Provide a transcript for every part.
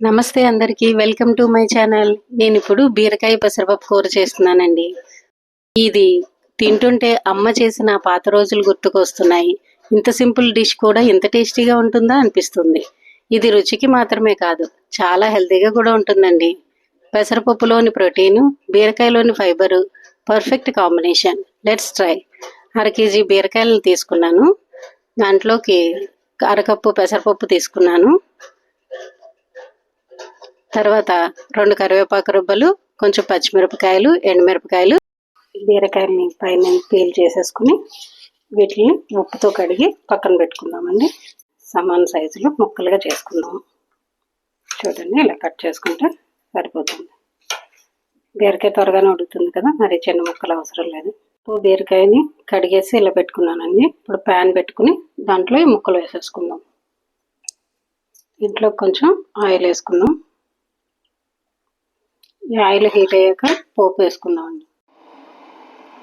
నమస్తే అందరికీ. Welcome to my channel. నేను ఇప్పుడు బీరకాయ పెసరపప్పు కూర చేస్తున్నానండి. ఇది తింటుంటే అమ్మ చేసిన పాత రోజులు గుర్తుకొస్తున్నాయి. ఇంత సింపుల్ డిష్ కూడా ఇంత టేస్టీగా ఉంటుందా అనిపిస్తుంది. ఇది రుచికి మాత్రమే కాదు చాలా హెల్తీగా కూడా ఉంటుందండి. పెసరపప్పులోని protein బీరకాయలోని fibre perfect combination. Let's try. అర కేజీ బీరకాయలను తీసుకున్నాను. దాంట్లోకి అరకప్పు పెసరపప్పు తీసుకున్నాను. తర్వాత రెండు కరివేపాకు రుబ్బలు కొంచెం పచ్చిమిరపకాయలు ఎండుమిరపకాయలు బీరకాయలని పైన పీల్ చేసేసుకుని వీటిని ఉప్పుతో కడిగి పక్కన పెట్టుకుందామండి. సమాన సైజులో ముక్కలుగా చేసుకుందాం చూడండి ఇలా కట్ చేసుకుంటే సరిపోతుంది. బీరకాయ త్వరగానే ఉడుకుతుంది కదా మరి చిన్న ముక్కలు అవసరం లేదు. ఇప్పుడు బీరకాయని కడిగేసి ఇలా పెట్టుకున్నానండి. ఇప్పుడు ప్యాన్ పెట్టుకుని దాంట్లో ఈ ముక్కలు వేసేసుకుందాం. ఇంట్లో కొంచెం ఆయిల్ వేసుకుందాం. ఆయిల్ హీట్ అయ్యాక పోపు వేసుకుందామండి.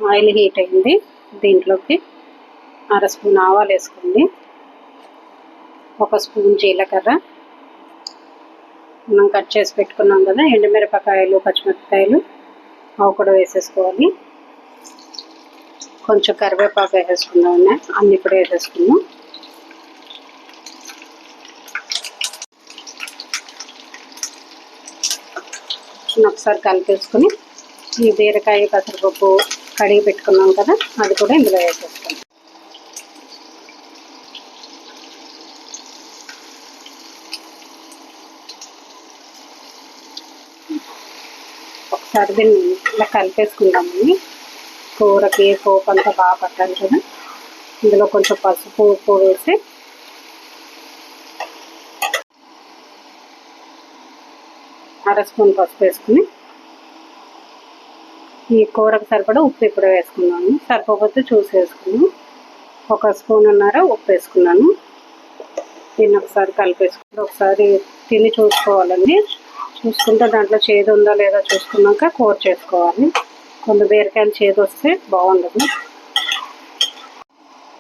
ఆయిల్ హీట్ అయింది. దీంట్లోకి అర స్పూన్ ఆవాలు వేసుకోండి. ఒక స్పూన్ జీలకర్ర. మనం కట్ చేసి పెట్టుకున్నాం కదా ఎండుమిరపకాయలు పచ్చిమిరపకాయలు అవి కూడా వేసేసుకోవాలి. కొంచెం కరివేపాకు వేసేసుకుందాం అన్ని కూడా వేసేసుకుందాం ఒకసారి కలిపేసుకుని ఈ బీరకాయ పెసరపప్పు కడిగి పెట్టుకున్నాం కదా అది కూడా ఇందులో వేసేస్తాం ఒకసారి దీన్ని ఇలా కలిపేసుకుందామండి కూరకి పోపు అంతా బాగా పట్టాలి కదా. ఇందులో కొంచెం పసుపు ఉప్పు వేసి అర స్పూన్ పసుపు వేసుకుని ఈ కూరకు సరిపడా ఉప్పు ఇప్పుడు వేసుకున్నాను. సరిపోతే చూసి వేసుకున్నాను. ఒక స్పూన్ ఉన్నారా ఉప్పు వేసుకున్నాను. దీన్ని ఒకసారి కలిపేసుకుని ఒకసారి తిని చూసుకోవాలండి. చూసుకుంటే దాంట్లో చేదు ఉందా లేదా చూసుకున్నాక కూర చేసుకోవాలి. కొంత బీరకాయలు చేదు వస్తే బాగుండదు.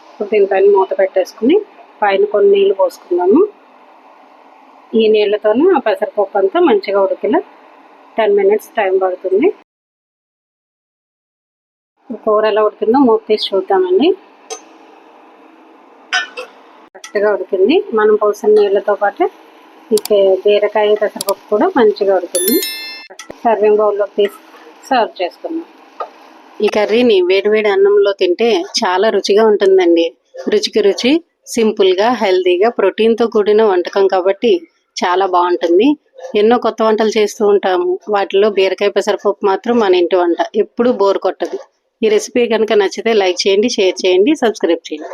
ఇప్పుడు దీనిపైన మూత పెట్టేసుకుని పైన కొన్ని నీళ్ళు పోసుకున్నాము ఈ నీళ్ళతోనే ఆ పెసరపప్పు అంతా మంచిగా ఉడికిలా టెన్ మినిట్స్ టైం పడుతుంది. కూర ఎలా ఉడికిందో మూత తీసి చూద్దామండి. కరెక్ట్గా ఉడికింది. మనం పోసిన నీళ్ళతో పాటు ఈ బీరకాయ పెసరపప్పు కూడా మంచిగా ఉడికింది. సర్వింగ్ బౌల్లో తీసి సర్వ్ చేసుకుందాం. ఈ కర్రీని వేడివేడి అన్నంలో తింటే చాలా రుచిగా ఉంటుందండి. రుచికి రుచి సింపుల్గా హెల్తీగా ప్రోటీన్తో కూడిన వంటకం కాబట్టి చాలా బాగుంటుంది. ఎన్నో కొత్త వంటలు చేస్తూ ఉంటాము. వాటిలో బీరకాయ పెసరపప్పు మాత్రం మన ఇంటి వంట. ఎప్పుడూ బోర్ కొట్టదు. ఈ రెసిపీ కనుక నచ్చితే లైక్ చేయండి షేర్ చేయండి సబ్స్క్రైబ్ చేయండి.